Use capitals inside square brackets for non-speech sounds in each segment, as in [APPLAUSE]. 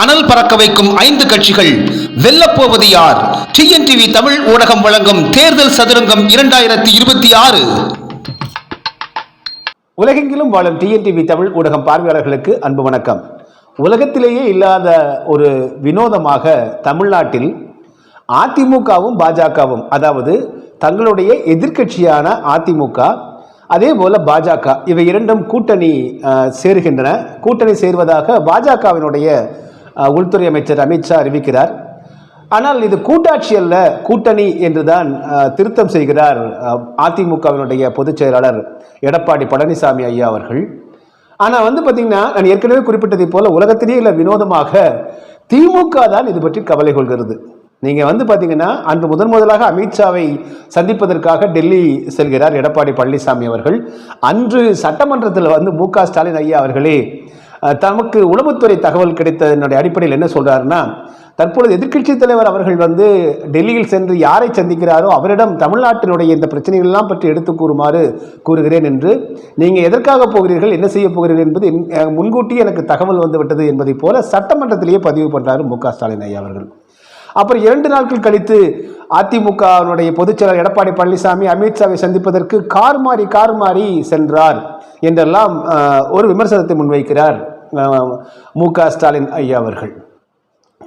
அனல் பறக்க வைக்கும் ஐந்து கட்சிகள். வெல்லப்போவது யார்? டிஎன்டிவி தமிழ் ஊடகம் வழங்கும் தேர்தல் சதுரங்கம் இரண்டாயிரத்தி இருபத்தி ஆறு. உலகெங்கிலும் வாழும் டிஎன்டிவி தமிழ் ஊடகம் பார்வையாளர்களுக்கு அன்பு வணக்கம். உலகத்திலேயே இல்லாத ஒரு வினோதமாக தமிழ்நாட்டில் அதிமுகவும் பாஜகவும் அதாவது தங்களுடைய எதிர்க்கட்சியான அதிமுக அதே போல பாஜக இவை இரண்டும் கூட்டணி அஹ், சேருகின்றன. கூட்டணி சேர்வதாக பாஜகவினுடைய உள்துறை அமைச்சர் அமித்ஷா அறிவிக்கிறார். ஆனால் இது கூட்டாட்சி அல்ல கூட்டணி என்றுதான் திருத்தம் செய்கிறார் அதிமுகவினுடைய பொதுச் செயலாளர் எடப்பாடி பழனிசாமி ஐயா அவர்கள். ஆனால் வந்து பார்த்தீங்கன்னா நான் ஏற்கனவே குறிப்பிட்டதை போல உலகத்திலேயே இல்லை வினோதமாக திமுக தான் இது பற்றி கவலை கொள்கிறது. நீங்கள் வந்து பார்த்தீங்கன்னா அன்று முதன் முதலாக அமித்ஷாவை சந்திப்பதற்காக டெல்லி செல்கிறார் எடப்பாடி பழனிசாமி அவர்கள். அன்று சட்டமன்றத்தில் வந்து மு க ஸ்டாலின் ஐயா அவர்களே தமக்கு உளவுத்துறை தகவல் கிடைத்ததனுடைய அடிப்படையில் என்ன சொல்கிறாருன்னா தற்பொழுது எதிர்க்கட்சி தலைவர் அவர்கள் வந்து டெல்லியில் சென்று யாரை சந்திக்கிறாரோ அவரிடம் தமிழ்நாட்டினுடைய இந்த பிரச்சனைகள்லாம் பற்றி எடுத்து கூறுமாறு கூறுகிறேன் என்று நீங்கள் எதற்காக போகிறீர்கள் என்ன செய்ய போகிறீர்கள் என்பது முன்கூட்டியே எனக்கு தகவல் வந்துவிட்டது என்பதைப் போல சட்டமன்றத்திலேயே பதிவு பண்ணுறாரு மு க. ஸ்டாலின் ஐயா அவர்கள். அப்புறம் இரண்டு நாட்கள் கழித்து அதிமுகவினுடைய பொதுச்செயலர் எடப்பாடி பழனிசாமி அமித்ஷாவை சந்திப்பதற்கு கார் மாறி கார் மாறி சென்றார் என்றெல்லாம் ஒரு விமர்சனத்தை முன்வைக்கிறார். மு க ஸ்டாலின் ஐயா அவர்கள்.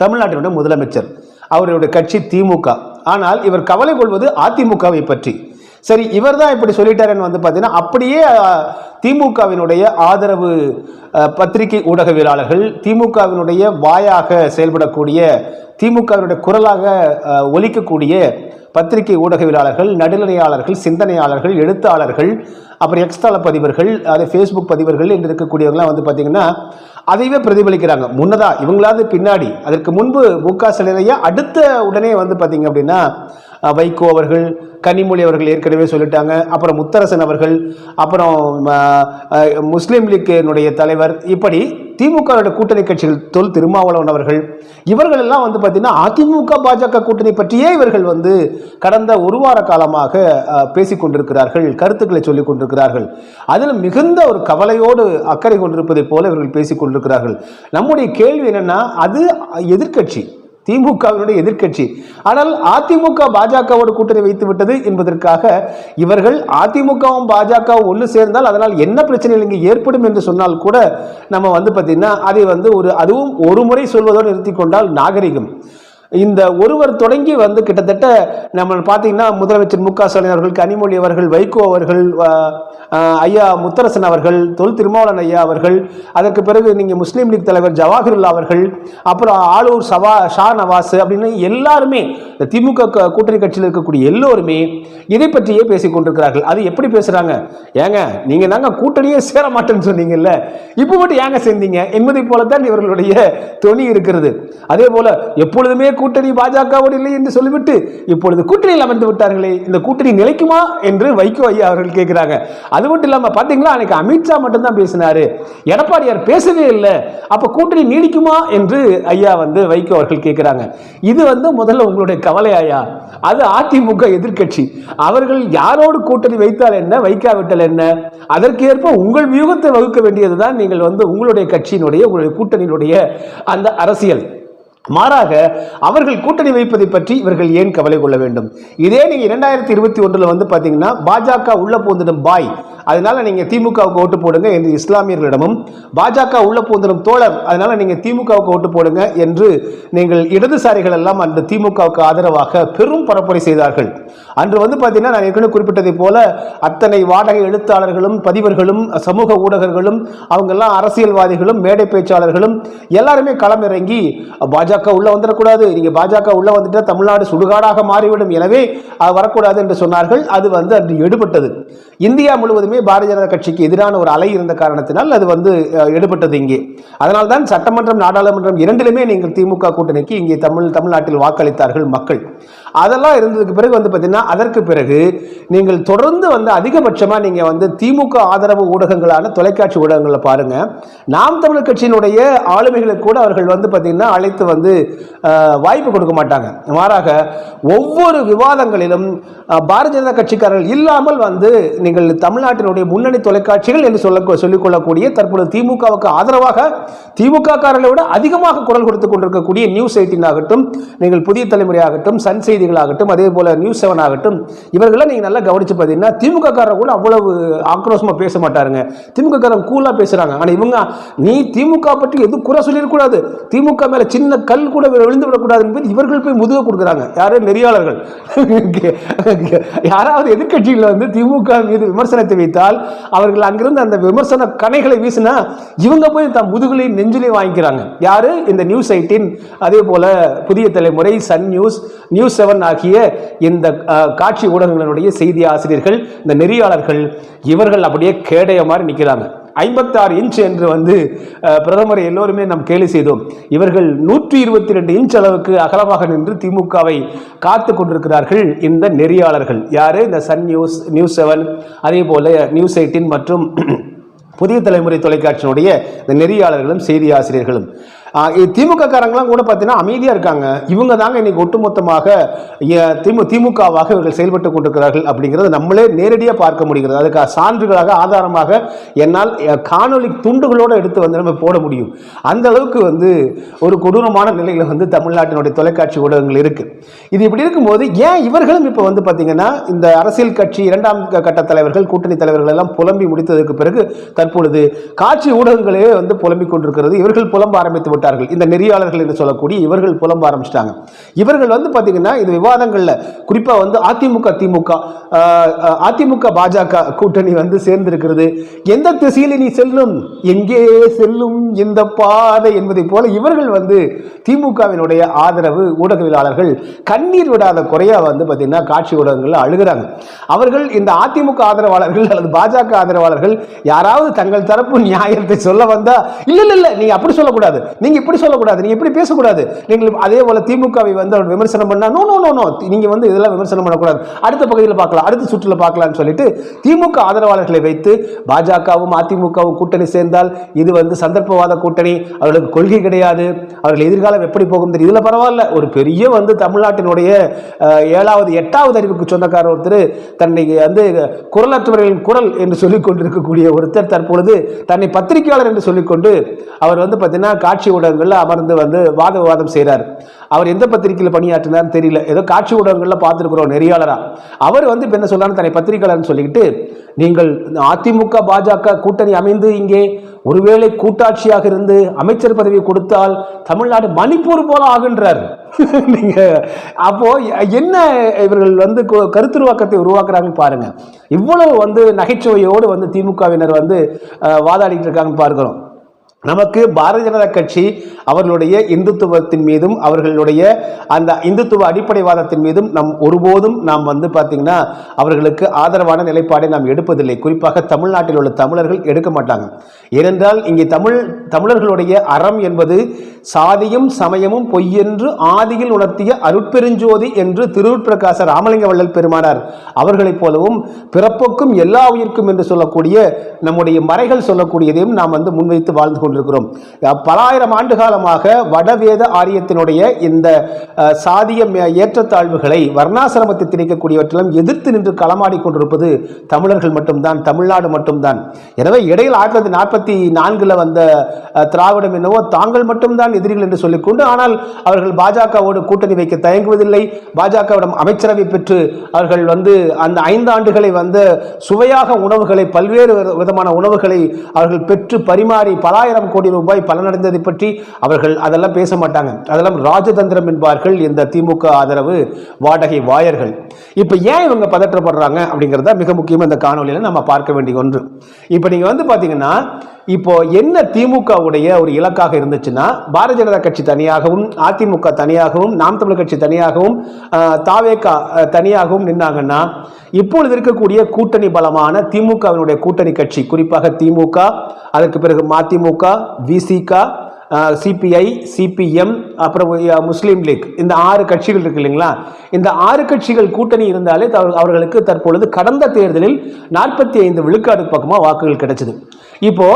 தமிழ்நாட்டினுடைய முதலமைச்சர். அவருடைய கட்சி திமுக. ஆனால் இவர் கவலை கொள்வது அதிமுகவை பற்றி. சரி இவர் தான் இப்படி சொல்லிட்டாருன்னு வந்து பார்த்தீங்கன்னா அப்படியே திமுகவினுடைய ஆதரவு பத்திரிகை ஊடகவியலாளர்கள் திமுகவினுடைய வாயாக செயல்படக்கூடிய திமுகவினுடைய குரலாக ஒலிக்கக்கூடிய பத்திரிகை ஊடகவியலாளர்கள் நடுநிலையாளர்கள் சிந்தனையாளர்கள் எழுத்தாளர்கள் அப்புறம் எக்ஸ்தல பதிவர்கள் அது ஃபேஸ்புக் பதிவர்கள் என்று இருக்கக்கூடியவங்களாம் வந்து பார்த்தீங்கன்னா அதைவே பிரதிபலிக்கிறாங்க. முன்னதாக இவங்களாவது பின்னாடி அதற்கு முன்பு மு க அடுத்த உடனே வந்து பார்த்தீங்க அப்படின்னா வைகோ அவர்கள் கனிமொழி அவர்கள் ஏற்கனவே சொல்லிட்டாங்க. அப்புறம் முத்தரசன் அவர்கள் அப்புறம் முஸ்லீம் லீக்கினுடைய தலைவர். இப்படி திமுக கூட்டணி கட்சிகள் தொல் திருமாவளவன் அவர்கள் இவர்கள் எல்லாம் வந்து பார்த்தீங்கன்னா அதிமுக பாஜக கூட்டணி பற்றியே இவர்கள் வந்து கடந்த ஒரு வார காலமாக பேசிக் கொண்டிருக்கிறார்கள் கருத்துக்களை சொல்லிக் கொண்டிருக்கிறார்கள். அதில் மிகுந்த ஒரு கவலையோடு அக்கறை கொண்டிருப்பதைப் போல இவர்கள் பேசிக் கொண்டிருக்கிறார்கள். நம்முடைய கேள்வி என்னன்னா அது எதிர்க்கட்சி. திமுகவினுடைய எதிர்க்கட்சி. ஆனால் அதிமுக பாஜகவோடு கூட்டணி வைத்து விட்டது என்பதற்காக இவர்கள் அதிமுகவும் பாஜகவும் ஒன்று சேர்ந்தால் அதனால் என்ன பிரச்சனைகள் இங்கே ஏற்படும் என்று சொன்னால் கூட நம்ம வந்து பார்த்தீங்கன்னா அதை வந்து ஒரு அதுவும் ஒரு முறை சொல்வதோடு நிறுத்தி கொண்டால் நாகரிகம். இந்த ஒருவர் தொடங்கி வந்து கிட்டத்தட்ட நம்ம பார்த்தீங்கன்னா முதலமைச்சர் மு க ஸ்டாலின் அவர்கள் கனிமொழி அவர்கள் வைகோ அவர்கள் ஐயா முத்தரசன் அவர்கள் தொல் திருமாவளன் ஐயா அவர்கள் அதற்கு பிறகு நீங்கள் முஸ்லீம் லீக் தலைவர் ஜவாஹிருல்லா அவர்கள் அப்புறம் ஆளூர் சவா ஷா நவாஸ் அப்படின்னு எல்லாருமே இந்த திமுக க- கூட்டணி கட்சியில் இருக்கக்கூடிய எல்லோருமே இதை பற்றியே பேசிக் கொண்டிருக்கிறார்கள். அது எப்படி பேசுகிறாங்க ஏங்க நீங்கள் தாங்க கூட்டணியே சேர மாட்டேன்னு சொன்னீங்கல்ல. இப்போ மட்டும் ஏங்க சேர்ந்தீங்க? என்பதை போலத்தான் இவர்களுடைய தொனி இருக்கிறது. அதே போல எப்பொழுதுமே கூட்டணி பாஜகவோடு இல்லை என்று சொல்லிவிட்டு இப்பொழுது கூட்டணியில் அமர்ந்து விட்டார்களே இந்த கூட்டணி நிலைக்குமா என்று வைகோ ஐயா அவர்கள் கேட்கிறாங்க. அது மட்டும் இல்லாமல் பார்த்தீங்களா அன்னைக்கு அமித்ஷா மட்டும்தான் பேசினாரு. எடப்பாடியார் பேசவே இல்லை. அப்போ கூட்டணி நீடிக்குமா என்று ஐயா வந்து வைகோ அவர்கள் கேட்குறாங்க. இது வந்து முதல்ல உங்களுடைய கவலை ஐயா அது அதிமுக எதிர்க்கட்சி. அவர்கள் யாரோடு கூட்டணி வைத்தால் என்ன வைக்காவிட்டால் என்ன? அதற்கேற்ப உங்கள் வியூகத்தை வகுக்க வேண்டியதுதான் நீங்கள் வந்து உங்களுடைய கட்சியினுடைய உங்களுடைய கூட்டணியினுடைய அந்த அரசியல். மாறாக அவர்கள் கூட்டணி வைப்பதை பற்றி இவர்கள் ஏன் கவலை கொள்ள வேண்டும்? இதே நீங்கள் இரண்டாயிரத்தி இருபத்தி ஒன்றில் வந்து பார்த்தீங்கன்னா பாஜக உள்ள போந்திடும் பாய் அதனால நீங்கள் திமுகவுக்கு ஓட்டு போடுங்க என்று இஸ்லாமியர்களிடமும் பாஜக உள்ள போந்திடும் தோழர் அதனால நீங்கள் திமுகவுக்கு ஓட்டு போடுங்க என்று நீங்கள் இடதுசாரிகள் எல்லாம் அந்த திமுகவுக்கு ஆதரவாக பெரும் பரப்புரை செய்தார்கள். அன்று வந்து பார்த்தீங்கன்னா நான் ஏற்கனவே குறிப்பிட்டதை போல அத்தனை வாடகை எழுத்தாளர்களும் பதிவர்களும் சமூக ஊடகர்களும் அவங்கெல்லாம் அரசியல்வாதிகளும் மேடை பேச்சாளர்களும் எல்லாருமே களமிறங்கி பாஜக உள்ள வந்துடக்கூடாது நீங்க பாஜக உள்ள வந்துட்டால் தமிழ்நாடு சுடுகாடாக மாறிவிடும் எனவே வரக்கூடாது என்று சொன்னார்கள். அது வந்து அன்று எடுபட்டது. இந்தியா முழுவதுமே எப்பொழுதுமே பாரதிய ஜனதா கட்சிக்கு எதிரான ஒரு அலை இருந்த காரணத்தினால் அது வந்து எடுபட்டது இங்கே. அதனால்தான் சட்டமன்றம் நாடாளுமன்றம் இரண்டிலுமே நீங்கள் திமுக கூட்டணிக்கு இங்கே தமிழ் தமிழ்நாட்டில் வாக்களித்தார்கள் மக்கள். அதெல்லாம் இருந்ததுக்கு பிறகு வந்து பார்த்தீங்கன்னா அதற்கு பிறகு நீங்கள் தொடர்ந்து வந்து அதிகபட்சமாக நீங்கள் வந்து திமுக ஆதரவு ஊடகங்களான தொலைக்காட்சி ஊடகங்களை பாருங்கள் நாம் தமிழர் கட்சியினுடைய ஆளுமைகளை கூட அவர்கள் வந்து பார்த்தீங்கன்னா அழைத்து வந்து வாய்ப்பு கொடுக்க மாட்டாங்க. மாறாக ஒவ்வொரு விவாதங்களிலும் பாரதிய ஜனதா கட்சிக்காரர்கள் இல்லாமல் வந்து நீங்கள் தமிழ்நாட்டில் தமிழ்நாட்டினுடைய முன்னணி தொலைக்காட்சிகள் என்று சொல்ல சொல்லிக்கொள்ளக்கூடிய தற்பொழுது திமுகவுக்கு ஆதரவாக திமுக காரர்களை விட அதிகமாக குரல் கொடுத்து கொண்டிருக்கக்கூடிய நியூஸ் எயிட்டின் ஆகட்டும் நீங்கள் புதிய தலைமுறை ஆகட்டும் சன் செய்திகளாகட்டும் அதே போல நியூஸ் செவன் ஆகட்டும் இவர்களெல்லாம் நீங்க நல்லா கவனிச்சு பார்த்தீங்கன்னா திமுக காரர் கூட அவ்வளவு ஆக்ரோஷமா பேச மாட்டாருங்க. திமுக காரன் கூலா பேசுறாங்க. ஆனா இவங்க நீ திமுக பற்றி எதுவும் குறை சொல்லிடக்கூடாது. திமுக மேல சின்ன கல் கூட விழுந்து விடக்கூடாது என்பது இவர்கள் போய் முதுக கொடுக்குறாங்க. யாரும் நெறியாளர்கள். [LAUGHS] யாராவது எதிர்க்கட்சியில் வந்து திமுக மீது விமர்சனத்தை வைத்தால் அவர்கள் அங்கிருந்து அந்த விமர்சன கணைகளை வீசினா இவங்க போய் தம் முதுகுலையும் நெஞ்சிலையும் வாங்கிக்கிறாங்க. யாரு? இந்த நியூஸ் எயிட்டின் அதே போல புதிய தலைமுறை சன் நியூஸ் நியூஸ் செவன் ஆகிய இந்த காட்சி ஊடகங்களுடைய செய்தி ஆசிரியர்கள் இந்த நெறியாளர்கள் இவர்கள் அப்படியே கேடைய மாதிரி நிற்கிறாங்க ஐம்பத்தாறு இன்ச் என்று வந்து பிரதமரை எல்லோருமே நாம் கேலி செய்தோம். இவர்கள் நூற்றி இருபத்தி ரெண்டு இன்ச் அளவுக்கு அகலமாக நின்று திமுகவை காத்து கொண்டிருக்கிறார்கள் இந்த நெறியாளர்கள். யாரு? இந்த சன் நியூஸ் நியூஸ் செவன் அதே போல நியூஸ் எயிட்டின் மற்றும் புதிய தலைமுறை தொலைக்காட்சியினுடைய இந்த நெறியாளர்களும் செய்தி ஆசிரியர்களும். திமுக காரங்களாம் கூட பார்த்தீங்கன்னா அமைதியாக இருக்காங்க. இவங்க தாங்க இன்னைக்கு ஒட்டுமொத்தமாக திமு திமுகவாக இவர்கள் செயல்பட்டு கொண்டிருக்கிறார்கள் அப்படிங்கிறத நம்மளே நேரடியாக பார்க்க முடிகிறது. அதுக்கு சான்றுகளாக ஆதாரமாக என்னால் காணொலி காணொளி துண்டுகளோடு எடுத்து வந்து நம்ம போட முடியும். அந்த அளவுக்கு வந்து ஒரு கொடூரமான நிலையில் வந்து தமிழ்நாட்டினுடைய தொலைக்காட்சி ஊடகங்கள் இருக்கு. இது இப்படி இருக்கும்போது ஏன் இவர்களும் இப்போ வந்து பார்த்தீங்கன்னா இந்த அரசியல் கட்சி இரண்டாம் கட்ட தலைவர்கள் கூட்டணி தலைவர்கள் எல்லாம் புலம்பி முடித்ததற்கு பிறகு தற்பொழுது காட்சி ஊடகங்களே வந்து புலம்பிக் கொண்டிருக்கிறது. இவர்கள் புலம்ப ஆரம்பித்து விட்டார்கள் இந்த நெறியாளர்கள் என்று சொல்லக்கூடிய இவர்கள் புலம்ப ஆரம்பிச்சிட்டாங்க. இவர்கள் வந்து பார்த்தீங்கன்னா இந்த விவாதங்களில் குறிப்பாக வந்து அதிமுக திமுக அதிமுக பாஜக கூட்டணி வந்து சேர்ந்திருக்கிறது. எந்த திசையில் நீ செல்லும்? எங்கே செல்லும் இந்த பாதை என்பதை போல இவர்கள் வந்து திமுகவினுடைய ஆதரவு ஊடகவியலாளர்கள் கண்ணீர் விடாத குறையாக வந்து பார்த்தீங்கன்னா காட்சி ஊடகங்களில் அழுகிறாங்க. அவர்கள் இந்த அதிமுக ஆதரவாளர்கள் அல்லது பாஜக ஆதரவாளர்கள் யாராவது தங்கள் தரப்பு நியாயத்தை சொல்ல வந்தா இல்லை இல்லை இல்லை நீங்கள் அப்படி சொல்லக்கூடாது. நீங்கள் நீங்க இப்படி சொல்லக்கூடாது நீங்க இப்படி பேசக்கூடாது. நீங்கள் அதே போல திமுகவை வந்து அவர் விமர்சனம் பண்ணா நோ நோ நோ நோ நீங்க வந்து இதெல்லாம் விமர்சனம் பண்ணக்கூடாது. அடுத்த பகுதியில் பார்க்கலாம் அடுத்த சுற்றுல பார்க்கலாம்னு சொல்லிட்டு திமுக ஆதரவாளர்களை வைத்து பாஜகவும் அதிமுகவும் கூட்டணி சேர்ந்தால் இது வந்து சந்தர்ப்பவாத கூட்டணி. அவர்களுக்கு கொள்கை கிடையாது. அவர்கள் எதிர்காலம் எப்படி போகும் தெரியும். இதுல பரவாயில்ல. ஒரு பெரிய வந்து தமிழ்நாட்டினுடைய ஏழாவது எட்டாவது அறிவுக்கு சொந்தக்காரர் ஒருத்தர் தன்னை வந்து குரலற்றவர்களின் குரல் என்று சொல்லிக் கொண்டிருக்கக்கூடிய ஒருத்தர் தற்பொழுது தன்னை பத்திரிகையாளர் என்று சொல்லிக்கொண்டு அவர் வந்து பார்த்தீங்கன்னா காட்சி ஊடகங்களில் அமர்ந்து வந்து வாத விவாதம் செய்கிறார் அவர் எந்த பத்திரிகையில் பணியாற்றினார்னு தெரியல. ஏதோ காட்சி ஊடகங்களில் பார்த்துருக்குறோம் நெறியாளரா. அவர் வந்து இப்போ என்ன சொல்றாரு தன்னை பத்திரிகையாளர்னு சொல்லிக்கிட்டு நீங்கள் அதிமுக பாஜக கூட்டணி அமைந்து இங்கே ஒருவேளை கூட்டாட்சியாக இருந்து அமைச்சர் பதவி கொடுத்தால் தமிழ்நாடு மணிப்பூர் போல ஆகுன்றார். [LAUGHS] நீங்க அப்போ என்ன இவர்கள் வந்து கருத்துருவாக்கத்தை உருவாக்குறாங்கன்னு பாருங்க. இவ்வளவு வந்து நகைச்சுவையோடு வந்து திமுகவினர் வந்து வாதாடிட்டு இருக்காங்கன்னு பார்க்கிறோம். நமக்கு பாரதிய ஜனதா கட்சி அவர்களுடைய இந்துத்துவத்தின் மீதும் அவர்களுடைய அந்த இந்துத்துவ அடிப்படைவாதத்தின் மீதும் நம் ஒருபோதும் நாம் வந்து பார்த்தீங்கன்னா அவர்களுக்கு ஆதரவான நிலைப்பாடை நாம் எடுப்பதில்லை. குறிப்பாக தமிழ்நாட்டில் உள்ள தமிழர்கள் எடுக்க மாட்டாங்க. ஏனென்றால் இங்கே தமிழ் தமிழர்களுடைய அறம் என்பது சாதியும் சமயமும் பொய்யென்று ஆதியில் உணர்த்திய அருட்பெருஞ்சோதி என்று திருவுட்பிரகாச ராமலிங்க வள்ளல் பெருமானார் அவர்களைப் போலவும் பிறப்புக்கும் எல்லா உயிர்க்கும் என்று சொல்லக்கூடிய நம்முடைய மறைகள் சொல்லக்கூடியதையும் நாம் வந்து முன்வைத்து வாழ்ந்து கொண்டிருக்கிறோம். பலாயிரம் ஆண்டு காலமாக வடவேத ஆரியத்தினுடைய இந்த சாதிய ஏற்றத்தாழ்வுகளை வர்ணாசிரமத்தை திணிக்கக்கூடியவற்றிலும் எதிர்த்து நின்று களமாடி கொண்டிருப்பது தமிழர்கள் மட்டும்தான் தமிழ்நாடு மட்டும்தான். எனவே இடையில் ஆயிரத்தி தொள்ளாயிரத்தி நாற்பத்தி நான்கில் வந்த திராவிடம் என்னவோ தாங்கள் மட்டும்தான் எதிரிகள் என்று சொல்லிக்கொண்டு ஆனால் அவர்கள் பாஜகவோடு கூட்டணி வைக்க தயங்குவதில்லை. பாஜகவிடம் அமைச்சரவை பெற்று அவர்கள் வந்து அந்த ஐந்து ஆண்டுகளை வந்து சுவையாக உணவுகளை பல்வேறு விதமான உணவுகளை அவர்கள் பெற்று பரிமாறி பலாயிரம் கோடி ரூபாய் பலனடைந்ததை பற்றி அவர்கள் அதெல்லாம் பேச மாட்டாங்க. அதெல்லாம் ராஜதந்திரம் என்பார்கள் இந்த திமுக ஆதரவு வாடகை வாயர்கள். இப்போ ஏன் இவங்க பதற்றப்படுறாங்க அப்படிங்கிறத மிக முக்கியமாக இந்த காணொலியில் நம்ம பார்க்க வேண்டிய ஒன்று. இப்போ நீங்கள் வந்து பார்த்தீங்கன்னா இப்போ என்ன திமுகவுடைய ஒரு இலக்காக இருந்துச்சுன்னா பாரதிய ஜனதா கட்சி தனியாகவும் அதிமுக தனியாகவும் நாம் தமிழர் கட்சி தனியாகவும் தாவேகா தனியாகவும் நின்னாங்கன்னா இப்பொழுது இருக்கக்கூடிய கூட்டணி பலமான திமுகவினுடைய கூட்டணி கட்சி குறிப்பாக திமுக அதற்கு பிறகு மதிமுக விசிக சிபிஐ சிபிஎம் அப்புறம் முஸ்லீம் லீக் இந்த ஆறு கட்சிகள் இருக்கு இல்லைங்களா? இந்த ஆறு கட்சிகள் கூட்டணி இருந்தாலே அவர்களுக்கு தற்பொழுது கடந்த தேர்தலில் நாற்பத்தி ஐந்து விழுக்காடு பக்கமாக வாக்குகள் கிடைச்சது. இப்போ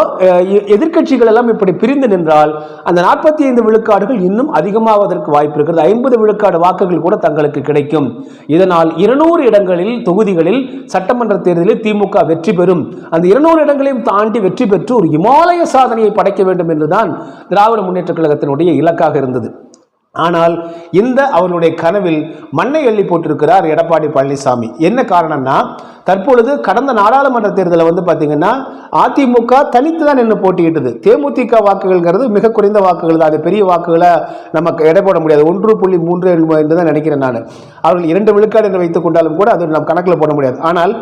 எதிர்கட்சிகள் எதிர்க்கட்சிகள் எல்லாம் இப்படி பிரிந்து நின்றால் அந்த நாற்பத்தி ஐந்து விழுக்காடுகள் இன்னும் அதிகமாவதற்கு வாய்ப்பு இருக்கிறது. ஐம்பது விழுக்காடு வாக்குகள் கூட தங்களுக்கு கிடைக்கும். இதனால் இருநூறு இடங்களில் தொகுதிகளில் சட்டமன்ற தேர்தலில் திமுக வெற்றி பெறும். அந்த இருநூறு இடங்களையும் தாண்டி வெற்றி பெற்று ஒரு இமாலய சாதனையை படைக்க வேண்டும் என்றுதான் திராவிட முன்னேற்ற கழகத்தினுடைய இலக்காக இருந்தது. ஆனால் இந்த அவருடைய கனவில் மண்ணை எள்ளி போட்டிருக்கிறார் எடப்பாடி பழனிசாமி. என்ன காரணம்னா தற்பொழுது கடந்த நாடாளுமன்ற தேர்தலில் வந்து பார்த்தீங்கன்னா அதிமுக தனித்து தான் நின்று போட்டியிட்டது. தேமுதிக வாக்குகள்ங்கிறது மிக குறைந்த வாக்குகள் தான். அது பெரிய வாக்குகளை நமக்கு எடை போட முடியாது. ஒன்று புள்ளி மூன்று என்று தான் நினைக்கிறேன் நான். அவர்கள் இரண்டு விழுக்காடு என்று வைத்துக் கொண்டாலும் கூட அது நம்ம கணக்கில் போட முடியாது. ஆனால்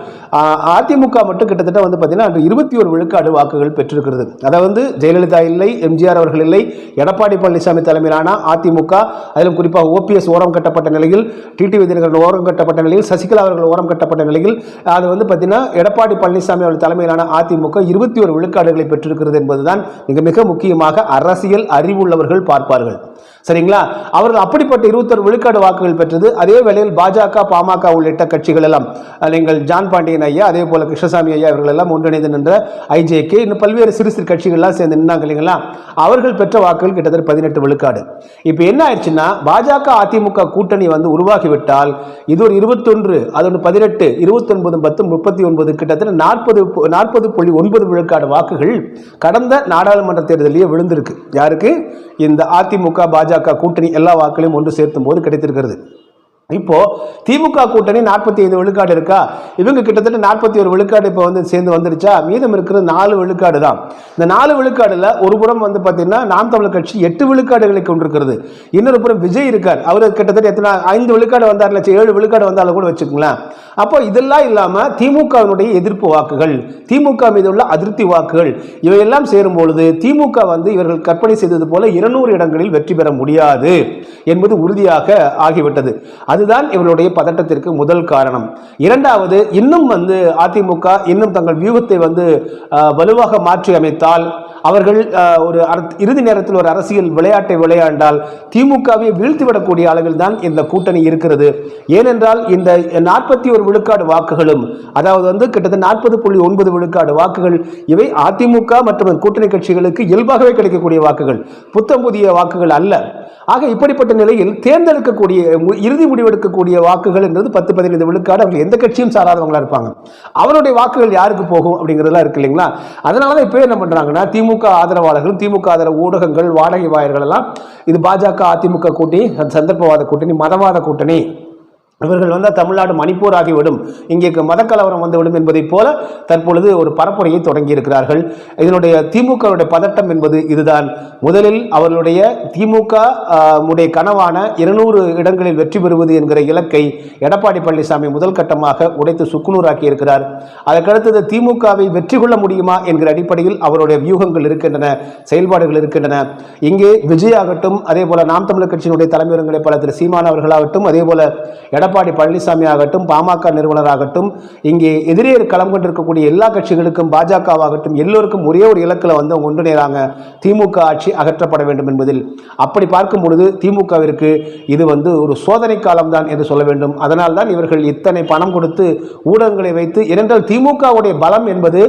அதிமுக மட்டும் கிட்டத்தட்ட வந்து பார்த்தீங்கன்னா அன்று இருபத்தி ஒரு விழுக்காடு வாக்குகள் பெற்றிருக்கிறது. அதை வந்து ஜெயலலிதா இல்லை எம்ஜிஆர் அவர்கள் இல்லை எடப்பாடி பழனிசாமி தலைமையிலான அதிமுக அதிலும் குறிப்பாக ஓபிஎஸ் ஓரம் கட்டப்பட்ட நிலையில் டிடிவி தினகரன் ஓரம் கட்டப்பட்ட நிலையில் சசிகலா அவர்கள் ஓரம் கட்டப்பட்ட நிலையில் அது வந்து பார்த்தீங்கன்னா எடப்பாடி பழனிசாமி அவர்கள் தலைமையிலான அதிமுக இருபத்தி ஒரு விழுக்காடுகளை பெற்றிருக்கிறது என்பதுதான் மிக மிக முக்கியமாக அரசியல் அறிவுள்ளவர்கள் பார்ப்பார்கள். சரிங்களா? அவர்கள் அப்படிப்பட்ட இருபத்தொரு விழுக்காடு வாக்குகள் பெற்றது அதே வேளையில் பாஜக பாமக உள்ளிட்ட கட்சிகள் எல்லாம் நீங்கள் ஜான் பாண்டியன் ஐயா அதே போல கிருஷ்ணசாமி ஐயா இவர்கள் எல்லாம் ஒன்றிணைந்து நின்ற ஐஜேகே இன்னும் பல்வேறு சிறு சிறு கட்சிகள்லாம் சேர்ந்து நின்றாங்க இல்லைங்களா? அவர்கள் பெற்ற வாக்குகள் கிட்டத்தட்ட பதினெட்டு விழுக்காடு. இப்போ என்ன ஆயிடுச்சுன்னா பாஜக அதிமுக கூட்டணி வந்து உருவாகிவிட்டால் இது ஒரு இருபத்தொன்று அது ஒன்று பதினெட்டு இருபத்தொன்பது பத்து முப்பத்தி ஒன்பது கிட்டத்தட்ட நாற்பது நாற்பது புள்ளி ஒன்பது விழுக்காடு வாக்குகள் கடந்த நாடாளுமன்ற தேர்தலிலேயே விழுந்திருக்கு. யாருக்கு? இந்த அதிமுக பாஜக கூட்டணி எல்லா வாக்குகளையும் ஒன்று சேர்த்தும் போது கிடைத்திருக்கிறது. இப்போ திமுக கூட்டணி நாற்பத்தி ஐந்து விழுக்காடு இருக்கா? இவங்க கிட்டத்தட்ட நாற்பத்தி ஒரு விழுக்காடு இப்போ வந்து சேர்ந்து வந்துருச்சா மீதம் இருக்கிற நாலு விழுக்காடு தான். இந்த நாலு விழுக்காடுல ஒரு புறம் வந்து பார்த்தீங்கன்னா நாம் தமிழர் கட்சி எட்டு விழுக்காடுகளை கொண்டிருக்கிறது. இன்னொரு புறம் விஜய் இருக்கார். அவர் கிட்டத்தட்ட எத்தனை ஐந்து விழுக்காடு வந்தார் லட்சம் ஏழு விழுக்காடு வந்தாலும் கூட வச்சுக்கோங்களேன். அப்போ இதெல்லாம் இல்லாமல் திமுகவினுடைய எதிர்ப்பு வாக்குகள் திமுக மீது உள்ள அதிருப்தி வாக்குகள் இவையெல்லாம் சேரும் பொழுது திமுக வந்து இவர்கள் கற்பனை செய்தது போல இருநூறு இடங்களில் வெற்றி பெற முடியாது என்பது உறுதியாக ஆகிவிட்டது. அதுதான் இவர்களுடைய பதட்டத்திற்கு முதல் காரணம். இரண்டாவது இன்னும் வந்து அதிமுக இன்னும் தங்கள் வியூகத்தை வந்து வலுவாக மாற்றி அமைத்தால் அவர்கள் ஒரு இறுதி நேரத்தில் ஒரு அரசியல் விளையாட்டை விளையாண்டால் திமுகவை வீழ்த்திவிடக்கூடிய அளவில் தான் இந்த கூட்டணி இருக்கிறது. ஏனென்றால் இந்த நாற்பத்தி ஒரு விழுக்காடு வாக்குகளும் அதாவது வந்து கிட்டத்தட்ட நாற்பது புள்ளி ஒன்பது விழுக்காடு வாக்குகள் இவை அதிமுக மற்றும் கூட்டணி கட்சிகளுக்கு இயல்பாகவே கிடைக்கக்கூடிய வாக்குகள் புத்தம் புதிய வாக்குகள் அல்ல. ஆக இப்படிப்பட்ட நிலையில் தேர்ந்தெடுக்கக்கூடிய இறுதி முடிவெடுக்கக்கூடிய வாக்குகள் என்றது பத்து பதினைந்து விழுக்காடு அவர்கள் எந்த கட்சியும் சாராதவங்களா இருப்பாங்க. அவருடைய வாக்குகள் யாருக்கு போகும் அப்படிங்கிறதுலாம் இருக்கு இல்லைங்களா? அதனால தான் இப்போ என்ன பண்ணுறாங்கன்னா திமுக ஆதரவாளர்கள் திமுக ஆதரவு ஊடகங்கள் வாடகை வாயர்கள் எல்லாம் இது பாஜக அதிமுக கூட்டணி சந்தர்ப்பவாத கூட்டணி மதவாத கூட்டணி. இவர்கள் வந்தால் தமிழ்நாடு மணிப்பூர் ஆகிவிடும் இங்கே மதக்கலவரம் வந்துவிடும் என்பதைப் போல தற்பொழுது ஒரு பரப்புரையை தொடங்கி இருக்கிறார்கள் இதனுடைய திமுகவுடைய பதட்டம் என்பது இதுதான். முதலில் அவர்களுடைய திமுக உடைய கனவான இருநூறு இடங்களில் வெற்றி பெறுவது என்கிற இலக்கை எடப்பாடி பழனிசாமி முதல் கட்டமாக உடைத்து சுக்குநூறாக்கி இருக்கிறார் அதற்கடுத்தது திமுகவை வெற்றி கொள்ள முடியுமா என்கிற அடிப்படையில் அவருடைய வியூகங்கள் இருக்கின்றன செயல்பாடுகள் இருக்கின்றன. இங்கே விஜய் ஆகட்டும் அதே போல நாம் தமிழர் கட்சியினுடைய தலைமையரங்களை பல திரு சீமான் அவர்களாகட்டும் அதே போல எடப்பாடி பழனிசாமி ஆகட்டும் பாமக நிறுவனராகட்டும் இங்கே எதிரே களம் கொண்டிருக்கக்கூடிய எல்லா கட்சிகளுக்கும் பாஜகவாகட்டும் எல்லோருக்கும் ஒரே ஒரு இலக்கில் வந்து அவங்க ஒன்றிணைறாங்க திமுக ஆட்சி அகற்றப்பட வேண்டும் என்பதில். அப்படி பார்க்கும் பொழுது திமுகவிற்கு இது வந்து ஒரு சோதனை காலம்தான் என்று சொல்ல வேண்டும். அதனால் தான் இவர்கள் இத்தனை பணம் கொடுத்து ஊடகங்களை வைத்து ஏனென்றால் திமுகவுடைய பலம் என்பது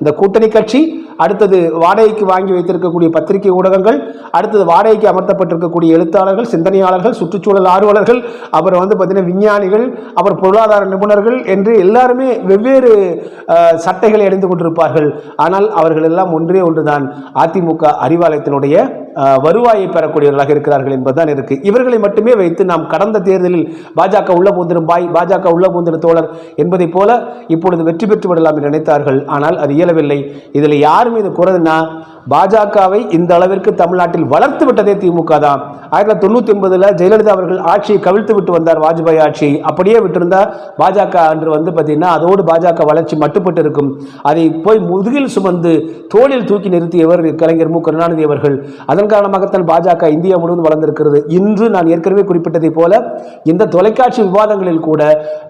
இந்த கூட்டணி கட்சி அடுத்தது வாடகைக்கு வாங்கி வைத்திருக்கக்கூடிய பத்திரிகை ஊடகங்கள் அடுத்தது வாடகைக்கு அமர்த்தப்பட்டிருக்கக்கூடிய எழுத்தாளர்கள் சிந்தனையாளர்கள் சுற்றுச்சூழல் ஆர்வலர்கள் அப்புறம் வந்து பார்த்திங்கன்னா விஞ்ஞானிகள் அப்புறம் பொருளாதார நிபுணர்கள் என்று எல்லாருமே வெவ்வேறு சட்டைகளை அணிந்து கொண்டிருப்பார்கள். ஆனால் அவர்கள் எல்லாம் ஒன்றே ஒன்றுதான். அதிமுக அறிவாலயத்தினுடைய வருவாயை பெறக்கூடியவர்களாக இருக்கிறார்கள் என்பதுதான் இருக்கு. இவர்களை மட்டுமே வைத்து நாம் கடந்த தேர்தலில் பாஜக உள்ள பூந்திரும் பாய் பாஜக உள்ள பூந்திரும் தோழர் என்பதைப் போல இப்பொழுது வெற்றி பெற்று விடலாம் என்று நினைத்தார்கள். ஆனால் அது இயலவில்லை. இதில் யார் யார் மீது குறதுன்னா பாஜகவை இந்த அளவிற்கு தமிழ்நாட்டில் வளர்த்து விட்டதே திமுக தான். ஆயிரத்தி தொள்ளாயிரத்தி தொண்ணூற்றி ஒன்பதுல ஜெயலலிதா அவர்கள் ஆட்சியை கவிழ்த்து விட்டு வந்தார் வாஜ்பாய் ஆட்சி அப்படியே விட்டிருந்தா பாஜக அன்று வந்து பார்த்தீங்கன்னா அதோடு பாஜக வளர்ச்சி மட்டுப்பட்டு இருக்கும். அதை போய் முதுகில் சுமந்து தோளில் தூக்கி நிறுத்தியவர் கலைஞர் மு. கருணாநிதி அவர்கள். அதன் காரணமாகத்தான் பாஜக இந்தியா முழுவதும் வளர்ந்திருக்கிறது. இன்று நான் ஏற்கனவே குறிப்பிட்டதைப் போல இந்த தொலைக்காட்சி விவாதங்களில் கூட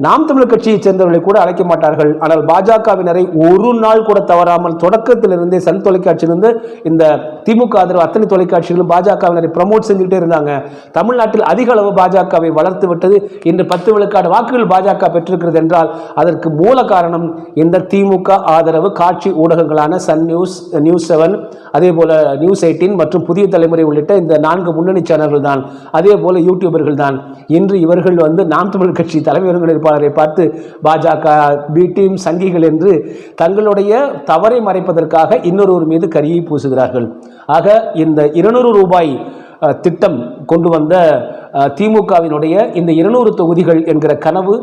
நாம் தமிழர் கட்சியைச் சேர்ந்தவர்களை கூட அழைக்க மாட்டார்கள். ஆனால் பாஜகவினரை ஒரு நாள் கூட தவறாமல் தொடக்கத்திலிருந்தே சன் தொலைக்காட்சியிலிருந்து இந்த திமுக ஆதரவு அத்தனை தொலைக்காட்சிகளும் பாஜகவினரை ப்ரமோட் செஞ்சுக்கிட்டே இருந்தாங்க. தமிழ்நாட்டில் அதிக அளவு பாஜகவை வளர்த்து விட்டது. இன்று பத்து விழுக்காடு வாக்குகள் பாஜக பெற்றிருக்கிறது என்றால் அதற்கு மூல காரணம் இந்த திமுக ஆதரவு காட்சி ஊடகங்களான சன் நியூஸ் நியூஸ் செவன் அதே போல நியூஸ் எயிட்டீன் மற்றும் புதிய தலைமுறை உள்ளிட்ட இந்த நான்கு முன்னணி சேனல்கள் தான். அதே போல யூடியூபர்கள் தான். இன்று இவர்கள் வந்து நாம் தமிழ் கட்சி தலைமை ஒருங்கிணைப்பாளரை பார்த்து பாஜக பி டீம் சங்கிகள் என்று தங்களுடைய தவறை மறைப்பதற்காக இன்னொருவர் மீது கரியை பூசுகிறார்கள். ஆக இந்த இருநூறு ரூபாய் திட்டம் கொண்டு வந்த திமுகவினுடைய இந்த இருநூறு தொகுதிகள் என்கிற கனவு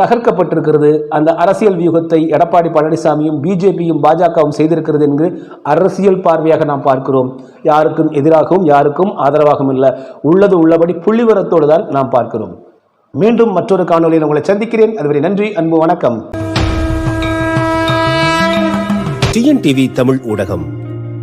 தகர்க்கப்பட்டிருக்கிறது. அந்த அரசியல் வியூகத்தை எடப்பாடி பழனிசாமியும் பிஜேபியும் பாஜகவும் செய்திருக்கிறது என்று அரசியல் பார்வையாக நாம் பார்க்கிறோம். யாருக்கும் எதிராகவும் யாருக்கும் ஆதரவாகவும் இல்லை. உள்ளது உள்ளபடி புள்ளிவரத்தோடு தான் நாம் பார்க்கிறோம். மீண்டும் மற்றொரு காணொலியில் உங்களை சந்திக்கிறேன். அதுவரை நன்றி அன்பு வணக்கம். டிஎன்டிவி தமிழ் ஊடகம்.